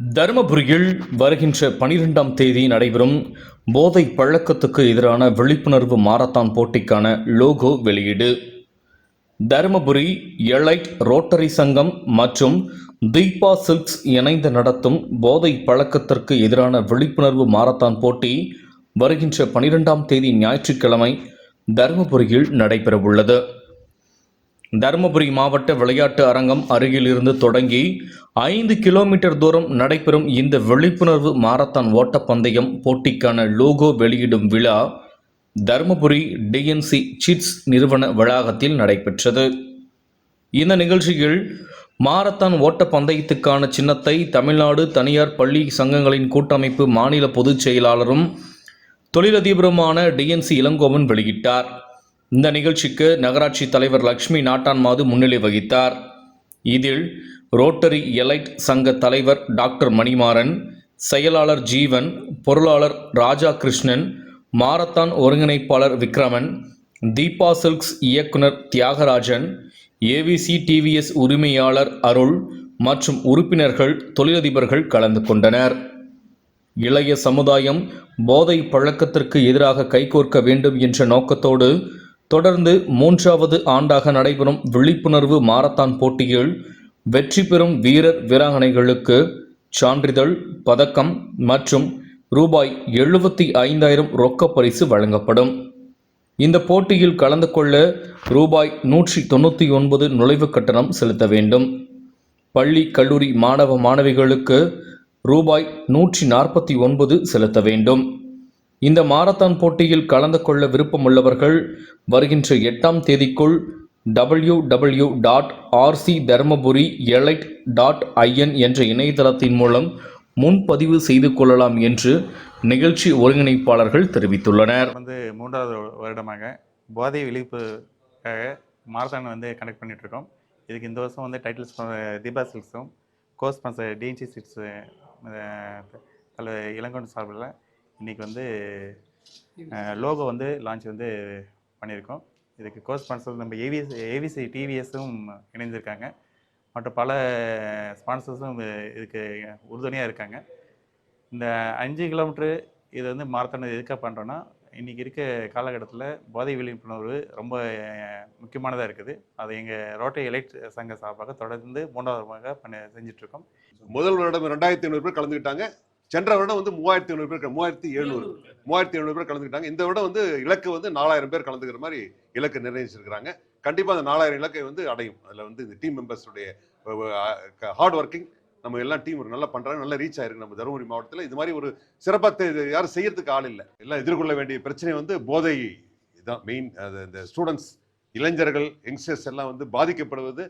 தருமபுரியில் வருகின்ற பனிரெண்டாம் தேதி நடைபெறும் போதை பழக்கத்துக்கு எதிரான விழிப்புணர்வு மாரத்தான் போட்டிக்கான லோகோ வெளியீடு. தருமபுரி எலைட் ரோட்டரி சங்கம் மற்றும் தீபா சில்க்ஸ் இணைந்து நடத்தும் போதை பழக்கத்திற்கு எதிரான விழிப்புணர்வு மாரத்தான் போட்டி வருகின்ற பனிரெண்டாம் தேதி ஞாயிற்றுக்கிழமை தருமபுரியில் நடைபெறவுள்ளது. தருமபுரி மாவட்ட விளையாட்டு அரங்கம் அருகிலிருந்து தொடங்கி ஐந்து கிலோமீட்டர் தூரம் நடைபெறும் இந்த விழிப்புணர்வு மாரத்தான் ஓட்டப்பந்தயம் போட்டிக்கான லோகோ வெளியிடும் விழா தருமபுரி டிஎன்சி சிட்ஸ் நிறுவன வளாகத்தில் நடைபெற்றது. இந்த நிகழ்ச்சியில் மாரத்தான் ஓட்டப்பந்தயத்துக்கான சின்னத்தை தமிழ்நாடு தனியார் பள்ளி சங்கங்களின் கூட்டமைப்பு மாநில பொதுச் செயலாளரும் தொழிலதிபருமான டிஎன்சி இளங்கோவன் வெளியிட்டார். இந்த நிகழ்ச்சிக்கு நகராட்சி தலைவர் லட்சுமி நாட்டான்மாது முன்னிலை வகித்தார். இதில் ரோட்டரி எலைட் சங்க தலைவர் டாக்டர் மணிமாறன் செயலாளர் ஜீவன் பொருளாளர் ராஜா கிருஷ்ணன் மாரத்தான் ஒருங்கிணைப்பாளர் விக்ரமன் தீபா சில்க்ஸ் இயக்குனர் தியாகராஜன் ஏவிசி டிவிஎஸ் உரிமையாளர் அருள் மற்றும் உறுப்பினர்கள் தொழிலதிபர்கள் கலந்து கொண்டனர். இளைய சமுதாயம் போதை பழக்கத்திற்கு எதிராக கைகோர்க்க வேண்டும் என்ற நோக்கத்தோடு தொடர்ந்து மூன்றாவது ஆண்டாக நடைபெறும் விழிப்புணர்வு மாரத்தான் போட்டியில் வெற்றி பெறும் வீரர் வீராங்கனைகளுக்கு சான்றிதழ் பதக்கம் மற்றும் ரூபாய் எழுபத்தி ஐந்தாயிரம் ரொக்க பரிசு வழங்கப்படும். இந்த போட்டியில் கலந்து கொள்ள ரூபாய் நூற்றி தொண்ணூற்றி ஒன்பது நுழைவுக் கட்டணம் செலுத்த வேண்டும். பள்ளி கல்லூரி மாணவ மாணவிகளுக்கு ரூபாய் நூற்றி நாற்பத்தி ஒன்பது செலுத்த வேண்டும். இந்த மாரத்தான் போட்டியில் கலந்து கொள்ள விருப்பமுள்ளவர்கள் வருகின்ற எட்டாம் தேதிக்குள் W W dot RC Dharmapuri elite dot IN என்ற இணையதளத்தின் மூலம் முன்பதிவு செய்து கொள்ளலாம் என்று நிகழ்ச்சி ஒருங்கிணைப்பாளர்கள் தெரிவித்துள்ளனர். வந்து மூன்றாவது வருடமாக போதை விழிப்புக்காக மாரத்தான் வந்து கனெக்ட் பண்ணிகிட்ருக்கோம் இருக்கோம் இதுக்கு இந்த வருஷம் வந்து டைட்டில்ஸ் தீபா சில்க்ஸும் கோஸ் ஸ்பான்சர் டிஎன்சி சிக்ஸ் தலைவர் இளங்கோன் சார்பில் இன்றைக்கி வந்து லோகோ வந்து லான்ச் வந்து பண்ணியிருக்கோம். இதுக்கு கோஸ் ஸ்பான்சர் நம்ம ஏவிஎஸ் ஏவிசி டிவிஎஸும் இணைந்திருக்காங்க. மற்றும் பல ஸ்பான்சர்ஸும் இதுக்கு உறுதுணையாக இருக்காங்க. இந்த அஞ்சு கிலோமீட்ரு இது வந்து மாரத்தான் எதுக்காக பண்ணுறோன்னா இன்றைக்கி இருக்க காலகட்டத்தில் போதை விழிப்புணர்வு ரொம்ப முக்கியமானதாக இருக்குது. அதை எங்கள் ரோட்டரி எலைட் சங்க சார்பாக தொடர்ந்து மூன்றாவது பண்ணி செஞ்சிட்ருக்கோம் முதல் வருடம் ரெண்டாயிரத்தி ஐநூறு பேர் கலந்துக்கிட்டாங்க சென்ற வருடம் வந்து மூவாயிரத்தி ஐநூறு பேர் மூவாயிரத்தி எழுநூறு. மூவாயிரத்தி எழுநூறு பேர் கலந்துக்கிட்டாங்க. இந்த வருடம் வந்து இலக்கு வந்து நாலாயிரம் பேர் கலந்துக்கிற மாதிரி இலக்கு நிர்ணயிச்சிருக்கிறாங்க. கண்டிப்பா அந்த நாலாயிரம் இலக்கை வந்து அடையும். அதுல வந்து இந்த டீம் மெம்பர்ஸுடைய ஹார்ட் ஒர்க்கிங் நம்ம எல்லாம் டீம் நல்லா பண்றாங்க நல்லா ரீச் ஆயிருக்கு நம்ம தருமபுரி மாவட்டத்தில். இது மாதிரி ஒரு சிறப்பாக இது யாரும் செய்யறதுக்கு ஆள் இல்லை. எல்லாம் எதிர்கொள்ள வேண்டிய பிரச்சனை வந்து போதை இதுதான் மெயின் அது இந்த ஸ்டூடெண்ட்ஸ் இளைஞர்கள் யங்ஸ்டர்ஸ் எல்லாம் வந்து பாதிக்கப்படுவது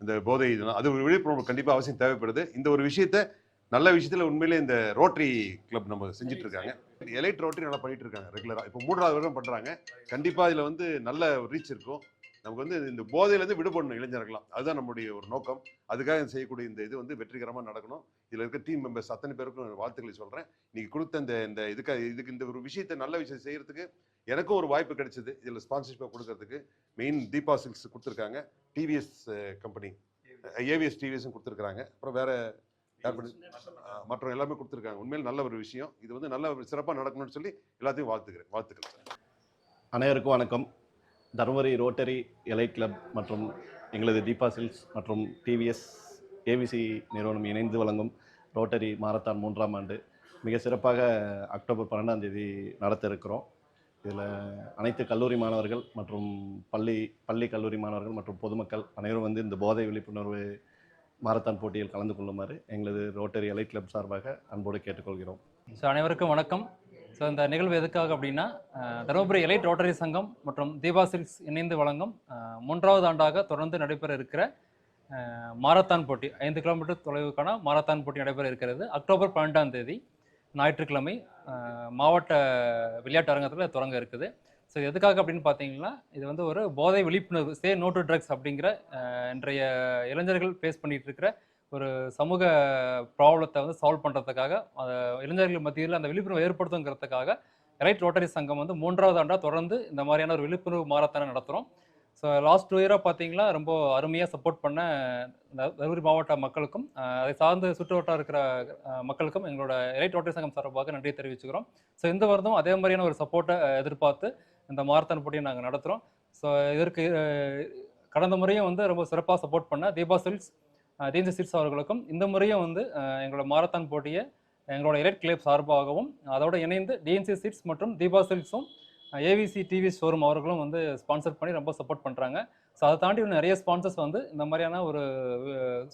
இந்த போதை இதுதான். அது ஒரு விழிப்புணர்வு கண்டிப்பாக அவசியம் தேவைப்படுது. இந்த ஒரு விஷயத்த நல்ல விஷயத்துல உண்மையிலே இந்த ரோட்டரி கிளப் நம்ம செஞ்சுட்டு இருக்காங்க எலைட் ரோட்டரி நல்லா பண்ணிட்டு இருக்காங்க ரெகுலரா இப்போ மூன்றாவது வருடம் பண்றாங்க. கண்டிப்பா இதுல வந்து நல்ல ரீச் இருக்கும். நமக்கு வந்து இந்த போதையில இருந்து விடுபடணும் இளைஞர்களாம் அதுதான் நம்முடைய ஒரு நோக்கம். அதுக்காக செய்யக்கூடிய இந்த இது வந்து வெற்றிகரமா நடக்கணும். இதுல இருக்க டீம் மெம்பர்ஸ் அத்தனை பேருக்கும் வாழ்த்துக்களை சொல்றேன். இன்னைக்கு கொடுத்த இந்த இந்த இதுக்கு இதுக்கு இந்த ஒரு விஷயத்தை நல்ல விஷயம் செய்யறதுக்கு எனக்கும் ஒரு வாய்ப்பு கிடைச்சது. இதுல ஸ்பான்சர்ஷிப் கொடுக்கறதுக்கு மெயின் தீபா சில்க்ஸ் கொடுத்துருக்காங்க. டிவிஎஸ் கம்பெனி ஏவிஎஸ் டிவிஎஸும் கொடுத்துருக்காங்க அப்புறம் வேற மற்ற எல்லாமே கொடுத்துருக்காங்க. உண்மையில் நல்ல ஒரு விஷயம். இது வந்து நல்ல சிறப்பாக நடக்கணும்னு சொல்லி எல்லாத்தையும் வாழ்த்துக்கிறேன். வாழ்த்துக்கள் சார். அனைவருக்கும் வணக்கம். தருமபுரி ரோட்டரி எலை கிளப் மற்றும் எங்களது தீபா சில்ஸ் மற்றும் டிவிஎஸ் ஏவிசி நிறுவனம் இணைந்து வழங்கும் ரோட்டரி மாரத்தான் மூன்றாம் ஆண்டு மிக சிறப்பாக அக்டோபர் பன்னெண்டாம் தேதி நடத்த இருக்கிறோம் இதில் அனைத்து கல்லூரி மாணவர்கள் மற்றும் பள்ளி பள்ளி கல்லூரி மாணவர்கள் மற்றும் பொதுமக்கள் அனைவரும் வந்து இந்த போதை விழிப்புணர்வு மாரத்தான் போட்டியில் கலந்து கொள்ளுமாறு எங்களது ரோட்டரி எலை கிளப் சார்பாக அன்போடு கேட்டுக்கொள்கிறோம். ஸோ அனைவருக்கும் வணக்கம். ஸோ இந்த நிகழ்வு எதுக்காக அப்படின்னா தருமபுரி எலைட் ரோட்டரி சங்கம் மற்றும் தீபா சில்க்ஸ் இணைந்து வழங்கும் மூன்றாவது ஆண்டாக தொடர்ந்து நடைபெற இருக்கிற மாரத்தான் போட்டி ஐந்து கிலோமீட்டர் தொலைவுக்கான மாரத்தான் போட்டி நடைபெற இருக்கிறது. அக்டோபர் பன்னெண்டாம் தேதி ஞாயிற்றுக்கிழமை மாவட்ட விளையாட்டு அரங்கத்தில் தொடங்க இருக்குது. ஸோ எதுக்காக அப்படின்னு பார்த்தீங்கன்னா இது வந்து ஒரு போதை விழிப்புணர்வு சே நோ டு ட்ரக்ஸ் அப்படிங்கிற இன்றைய இளைஞர்கள் ஃபேஸ் பண்ணிட்டு இருக்கிற ஒரு சமூக ப்ராப்ளத்தை வந்து சால்வ் பண்ணுறதுக்காக இளைஞர்கள் மத்தியில் அந்த விழிப்புணர்வு ஏற்படுத்துங்கிறதுக்காக ரைட் ரோட்டரி சங்கம் வந்து மூன்றாவது ஆண்டாக தொடர்ந்து இந்த மாதிரியான ஒரு விழிப்புணர்வு மாரத்தானை நடத்துகிறோம் ஸோ லாஸ்ட் டூ இயராக பார்த்தீங்கன்னா ரொம்ப அருமையாக சப்போர்ட் பண்ண தருமபுரி மாவட்ட மக்களுக்கும் அதை சார்ந்து சுற்றுவட்டாக இருக்கிற மக்களுக்கும் எங்களோட எலைட் ரோட்டரி சங்கம் சார்பாக நன்றியை தெரிவிச்சுக்கிறோம். ஸோ இந்த வருடம் அதே மாதிரியான ஒரு சப்போர்ட்டை எதிர்பார்த்து இந்த மாரத்தான் போட்டியை நாங்கள் நடத்துகிறோம் ஸோ இதற்கு கடந்த முறையும் வந்து ரொம்ப சிறப்பாக சப்போர்ட் பண்ண தீபா சில்ஸ் தீஞ்ச சில்ஸ் அவர்களுக்கும் இந்த முறையும் வந்து எங்களோட மாரத்தான் போட்டியை எங்களோட எலைட் கிளப் சார்பாகவும் அதோடு இணைந்து டிஎன்சி சில்ஸ் மற்றும் தீபா சில்ஸும் ஏவிசி டிவி ஷோரூம் அவர்களும் வந்து ஸ்பான்சர் பண்ணி ரொம்ப சப்போர்ட் பண்ணுறாங்க ஸோ அதை தாண்டி இன்னும் நிறைய ஸ்பான்சர்ஸ் வந்து இந்த மாதிரியான ஒரு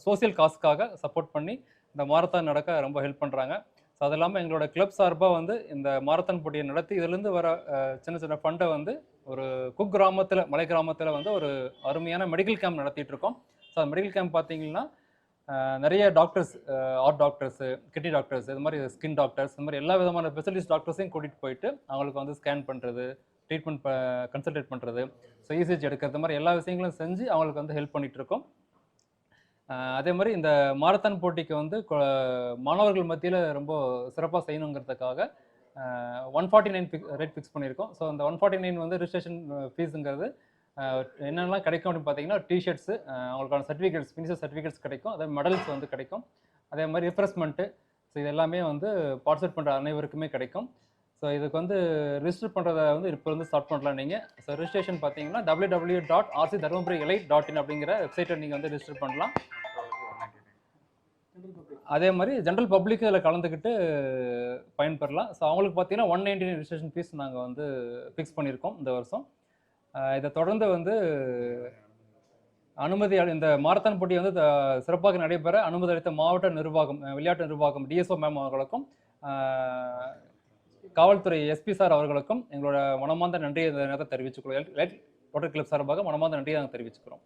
சோசியல் காஸ்க்காக சப்போர்ட் பண்ணி இந்த மாரத்தான் நடக்க ரொம்ப ஹெல்ப் பண்ணுறாங்க ஸோ அது இல்லாமல் எங்களோட கிளப் சார்பாக வந்து இந்த மாரத்தான் போட்டியை நடத்தி இதுலேருந்து வர சின்ன சின்ன ஃபண்டை வந்து ஒரு குக் கிராமத்தில் மலை கிராமத்தில் வந்து ஒரு அருமையான மெடிக்கல் கேம்ப் நடத்திட்டு இருக்கோம். ஸோ அந்த மெடிக்கல் கேம்ப் பார்த்தீங்கன்னா நிறைய doctors heart doctors kidney doctors இது மாதிரி ஸ்கின் டாக்டர்ஸ் இந்த மாதிரி எல்லா விதமான ஸ்பெஷலிஸ்ட் டாக்டர்ஸையும் கூட்டிகிட்டு போயிட்டு அவங்களுக்கு வந்து ஸ்கேன் பண்ணுறது ட்ரீட்மெண்ட் கன்சல்டேட் பண்ணுறது ஸோ இசிஜி எடுக்கிறது இந்த மாதிரி எல்லா விஷயங்களும் செஞ்சு அவங்களுக்கு வந்து ஹெல்ப் பண்ணிகிட்ருக்கோம் இருக்கோம். அதே மாதிரி இந்த மாரத்தான் போட்டிக்கு வந்து கொ- மாணவர்கள் மத்தியில் ரொம்ப சிறப்பாக செய்யணுங்கிறதுக்காக one forty nine rate fix பண்ணியிருக்கோம். ஸோ அந்த ஒன் ஃபார்ட்டி நைன் வந்து ரிஜிஸ்ட்ரேஷன் ஃபீஸுங்கிறது என்னென்னலாம் கிடைக்கும் அப்படின்னு பார்த்தீங்கன்னா டிஷர்ட்ஸு அவங்களுக்கான சர்டிஃபிகேட்ஸ் ஃபினிஷர் சர்டிஃபிகேட்ஸ் கிடைக்கும். அதே மெடல்ஸ் வந்து கிடைக்கும். அதே மாதிரி ரிஃப்ரெஷ்மெண்ட்டு ஸோ இது எல்லாமே வந்து பார்ட்டிசிபேட் பண்ணுற அனைவருக்குமே கிடைக்கும். ஸோ இதுக்கு வந்து ரிஜிஸ்டர் பண்ணுறத வந்து இப்போ வந்து ஸ்டார்ட் பண்ணலாம் நீங்கள் ஸோ ரிஜிஸ்ட்ரேஷன் பார்த்தீங்கன்னா W W dot RC Dharmapuri elite dot IN அப்படிங்கிற வெப்சைட்டை நீங்கள் வந்து ரிஜிஸ்டர் பண்ணலாம். அதே மாதிரி ஜென்ரல் பப்ளிக் இதில் கலந்துக்கிட்டு பயன்பெறலாம். ஸோ அவங்களுக்கு பார்த்தீங்கன்னா ஒன் நைன்டி ரிஜிஸ்ட்ரேஷன் ஃபீஸ் நாங்கள் வந்து ஃபிக்ஸ் பண்ணியிருக்கோம் இந்த வருஷம். இதை தொடர்ந்து வந்து அனுமதி அளி- இந்த மாரத்தான் போட்டி வந்து த- சிறப்பாக நடைபெற அனுமதி அளித்த மாவட்ட நிர்வாகம் விளையாட்டு நிர்வாகம் டிஎஸ்ஓ மேம் அவர்களுக்கும் காவல்துறை எஸ்பி சார் அவர்களுக்கும் எங்களோட மனமார்ந்த நன்றியை இந்த நேரத்தை தெரிவிச்சுக்கிறோம் ரோட்டரி கிளப் சார்பாக மனமார்ந்த நன்றியை நாங்கள் தெரிவிச்சுக்கிறோம்.